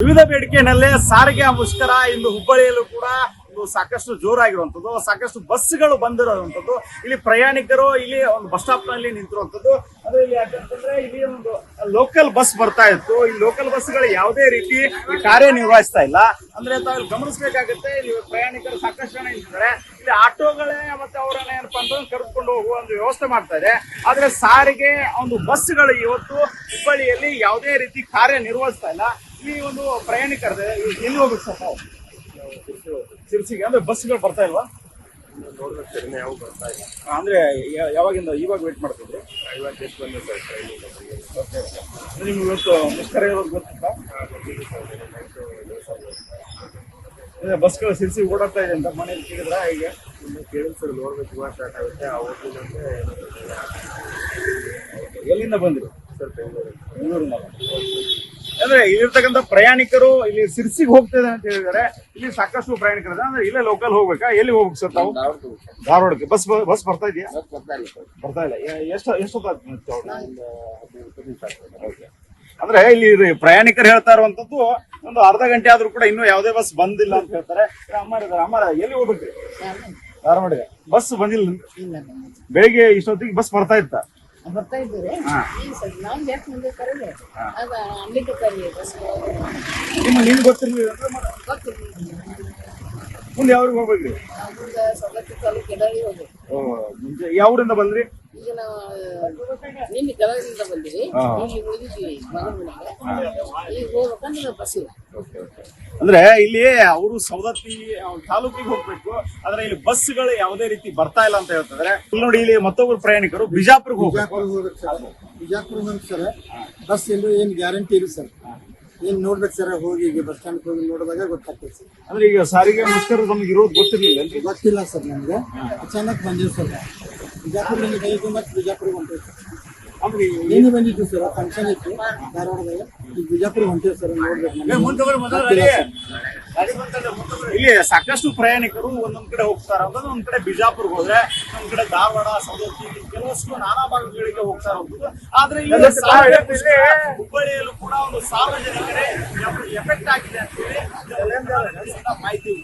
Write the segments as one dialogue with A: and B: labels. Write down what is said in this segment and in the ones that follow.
A: ವಿವಿಧ ಬೇಡಿಕೆಯಲ್ಲೇ ಸಾರಿಗೆ ಮುಷ್ಕರ ಇಂದು ಹುಬ್ಬಳ್ಳಿಯಲ್ಲೂ ಕೂಡ ಸಾಕಷ್ಟು ಜೋರಾಗಿರುವಂತದ್ದು ಸಾಕಷ್ಟು ಬಸ್ಗಳು ಬಂದಿರುವಂತದ್ದು ಇಲ್ಲಿ ಪ್ರಯಾಣಿಕರು ಇಲ್ಲಿ ಒಂದು ಬಸ್ ಸ್ಟಾಪ್ನಲ್ಲಿ ನಿಂತಿರುವಂತದ್ದು ಅಂದ್ರೆ ಇಲ್ಲಿ ಯಾಕಂತಂದ್ರೆ ಇಲ್ಲಿ ಒಂದು ಲೋಕಲ್ ಬಸ್ ಬರ್ತಾ ಇತ್ತು. ಈ ಲೋಕಲ್ ಬಸ್ಗಳು ಯಾವುದೇ ರೀತಿ ಕಾರ್ಯನಿರ್ವಹಿಸ್ತಾ ಇಲ್ಲ. ಅಂದ್ರೆ ತಾವು ಗಮನಿಸಬೇಕಾಗುತ್ತೆ, ಇಲ್ಲಿ ಪ್ರಯಾಣಿಕರು ಸಾಕಷ್ಟು ಜನ ನಿಂತಿದ್ದಾರೆ. ಇಲ್ಲಿ ಆಟೋಗಳೇ ಮತ್ತೆ ಅವರನ್ನ ಏನಪ್ಪಾ ಅಂತಂದ್ರೆ ಕರೆದುಕೊಂಡು ಹೋಗುವ ಒಂದು ವ್ಯವಸ್ಥೆ ಮಾಡ್ತಾ ಇದೆ. ಆದ್ರೆ ಸಾರಿಗೆ ಒಂದು ಬಸ್ಗಳು ಇವತ್ತು ಹುಬ್ಬಳ್ಳಿಯಲ್ಲಿ ಯಾವುದೇ ರೀತಿ ಕಾರ್ಯನಿರ್ವಹಿಸ್ತಾ ಇಲ್ಲ. ಇಲ್ಲಿ ಒಂದು ಪ್ರಯಾಣಿಕರ ಎಲ್ಲಿ ಹೋಗ್ಬೇಕು ಸರ್ ನಾವು? ಶಿರ್ಸಿಗೆ ಅಂದ್ರೆ ಬಸ್ಗಳು ಬರ್ತಾ ಇಲ್ವಾ?
B: ನೋಡ್ಬೇಕು ಸರ್ ಯಾವ ಬರ್ತಾ ಇಲ್ಲ
A: ಅಂದ್ರೆ ಯಾವಾಗಿಂದ, ಇವಾಗ ವೇಟ್ ಮಾಡ್ತಿದ್ರಿ?
B: ಇವತ್ತು ಎಷ್ಟು ಬಂದ ಸರ್ ಟ್ರೈನಿಂಗ್
A: ನಿಮ್ಗೆ ಇವತ್ತು ಮುಷ್ಕರ ಇರೋದು ಗೊತ್ತಿತ್ತಾ? ಬಸ್ಗಳು ಸಿರ್ಸಿ ಓಡಾಡ್ತಾ ಇದೆ ಅಂತ ಮನೇಲಿ ಕೇಳಿದ್ರ ಈಗ
B: ಇನ್ನು ಕೇಳಿದ್ ಸರ್ ನೋಡ್ಬೇಕು ಇವಾಗ ಸ್ಟಾರ್ಟ್ ಆಗುತ್ತೆ ಆ ಗೊತ್ತಿಲ್ಲ.
A: ಎಲ್ಲಿಂದ ಬಂದಿರು
B: ಸರ್ ಬೆಂಗಳೂರು
A: ಬೆಂಗಳೂರಿಂದ. ಅಂದ್ರೆ ಇಲ್ಲಿರ್ತಕ್ಕಂಥ ಪ್ರಯಾಣಿಕರು ಇಲ್ಲಿ ಸಿರ್ಸಿಗೆ ಹೋಗ್ತಿದೆ ಅಂತ ಹೇಳಿದಾರೆ ಇಲ್ಲಿ ಸಾಕಷ್ಟು ಪ್ರಯಾಣಿಕರ. ಅಂದ್ರೆ ಇಲ್ಲೇ ಲೋಕಲ್ ಹೋಗ್ಬೇಕಾ? ಎಲ್ಲಿ ಹೋಗ್ಬೇಕು ಸರ್ ತಾವು? ಧಾರವಾಡಕ್ಕೆ ಬಸ್ ಬಸ್ ಬರ್ತಾ ಇದೆಯಾ?
B: ಬರ್ತಾ ಇಲ್ಲ.
A: ಎಷ್ಟು ಎಷ್ಟು ಎಷ್ಟೊತ್ತಾಗ್ತದೆ ಅಂದ್ರೆ ಇಲ್ಲಿ ಪ್ರಯಾಣಿಕರು ಹೇಳ್ತಾ ಇರುವಂತದ್ದು ಒಂದು ಅರ್ಧ ಗಂಟೆ ಆದ್ರೂ ಕೂಡ ಇನ್ನೂ ಯಾವುದೇ ಬಸ್ ಬಂದಿಲ್ಲ ಅಂತ ಹೇಳ್ತಾರೆ. ಅಮ್ಮ ಅಮ್ಮಾರ ಇದಾರೆ. ಅಮ್ಮಾರ ಎಲ್ಲಿ ಹೋಗ್ಬೇಕ್ರಿ? ಧಾರವಾಡಿಗೆ. ಬಸ್ ಬಂದಿಲ್ಲ.
C: ಇಲ್ಲ.
A: ಬೆಳಿಗ್ಗೆ ಇಷ್ಟೊತ್ತಿಗೆ ಬಸ್ ಬರ್ತಾ ಇತ್ತ?
C: ಬರ್ತಾ ಇದ್ದೀರಿ. ಈಗ ಸರ್ ನಾವು ಜಾಸ್ತಿ ಮುಂದೆ ಕರೀಲಿ? ಆಗ ಅಲ್ಲಿಗೆ ಕರೀಲಿ ಬಸ್.
A: ನಿಮ್ಮ ನಿಮ್ಗೆ ಗೊತ್ತಿರ್ಲಿಲ್ಲ ಮುಂದೆ ಯಾವ್ರಿಗೆ ಹೋಗ್ಬೇಕ್ರಿ?
C: ಮುಂದೆ ಸವಲತ್ತು ತಾಲೂಕು ಎಡಳಿ ಹೋಗ್ಬೇಕು
A: ಓ, ಮುಂಚೆ ಯಾವ್ರಿಂದ ಬಂದ್ರಿ?
C: ಈಗ ನಾವು ನಿನ್ನೆ ಗದಗದಿಂದ ಬಂದಿವಿ. ಇಲ್ಲಿ ಉಳಿದಿದ್ದೀವಿ ಮಗನಿಗೆ ಈಗ ಹೋಗ್ಬೇಕಂದ್ರೆ ಬಸ್ ಇಲ್ಲ
A: ಅಂದ್ರೆ ಇಲ್ಲಿ ಅವರು ಸವದತ್ತಿ ತಾಲೂಕಿಗೆ ಹೋಗ್ಬೇಕು. ಆದ್ರೆ ಇಲ್ಲಿ ಬಸ್ಗಳು ಯಾವುದೇ ರೀತಿ ಬರ್ತಾ ಇಲ್ಲ ಅಂತ ಹೇಳ್ತಿದ್ರೆ ಇಲ್ಲಿ ನೋಡಿ ಇಲ್ಲಿ ಮತ್ತೊಬ್ರು ಪ್ರಯಾಣಿಕರು ಬಿಜಾಪುರ್ಗೆ ಹೋಗ್ಬೇಕು.
D: ಬಿಜಾಪುರ ಸರ್. ಬಿಜಾಪುರ ಬಸ್ ಎಲ್ಲೂ ಏನು ಗ್ಯಾರಂಟಿ ಇಲ್ಲ ಸರ್. ಏನು ನೋಡ್ಬೇಕು ಸರ್ ಹೋಗಿ ಈಗ ಬಸ್ ಸ್ಟ್ಯಾಂಡ್ ಹೋಗಿ ನೋಡಿದಾಗ ಗೊತ್ತಾಗ್ತದೆ ಸರ್.
A: ಅಂದ್ರೆ ಈಗ ಸಾರಿಗೆ ಮುಷ್ಕರ ನಮ್ಗೆ ಇರೋದು ಗೊತ್ತಿರಲಿಲ್ಲ
D: ಗೊತ್ತಿಲ್ಲ ಸರ್ ನಮ್ಗೆ. ಅಚಾನಕ್ ಬಂದಿದೆ ಸರ್. ಬಿಜಾಪುರದಿಂದ ಬಿಜಾಪುರ್ ಮತ್ತೆ ಹೊಂಟೇವಿ ಸರ್
A: ಅಂದ್ರೆ ಈ-
D: ಏನೇ ಬಂದಿತ್ತು ಸರ್ ಫಂಕ್ಷನ್ ಇತ್ತು ಧಾರವಾಡದಾಗ ಹೊಂಟೇವಿ ಸರ್ ನೋಡ್ಬೇಕು ಸರ್.
A: ಇಲ್ಲಿ ಸಾಕಷ್ಟು ಪ್ರಯಾಣಿಕರು ಒಂದೊಂದ್ ಕಡೆ ಹೋಗ್ತಾರ. ಅಂತಂದ್ರೆ ಒಂದ್ ಕಡೆ ಬಿಜಾಪುರ್ಗೆ ಹೋದ್ರೆ ಒಂದ್ ಕಡೆ ಧಾರವಾಡ ಸವದತ್ತಿ ಕೆಲವಷ್ಟು ನಾನಾ ಭಾಗಗಳಿಗೆ ಹೋಗ್ತಾರ ಹೋಗುದು ಆದ್ರೆ ಇಲ್ಲಿ ಹುಬ್ಬಳ್ಳಿಯಲ್ಲೂ ಕೂಡ ಒಂದು ಸಾರ್ವಜನಿಕರೇ ಎಫೆಕ್ಟ್ ಆಗಿದೆ ಅಂತ ಹೇಳಿ ಮಾಹಿತಿ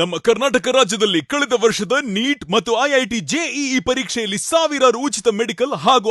E: ನಮ್ಮ ಕರ್ನಾಟಕ ರಾಜ್ಯದಲ್ಲಿ ಕಳೆದ ವರ್ಷದ ನೀಟ್ ಮತ್ತು ಐಐಟಿ ಜೆಇಇ ಪರೀಕ್ಷೆಯಲ್ಲಿ ಸಾವಿರಾರು ಉಚಿತ ಮೆಡಿಕಲ್ ಹಾಗೂ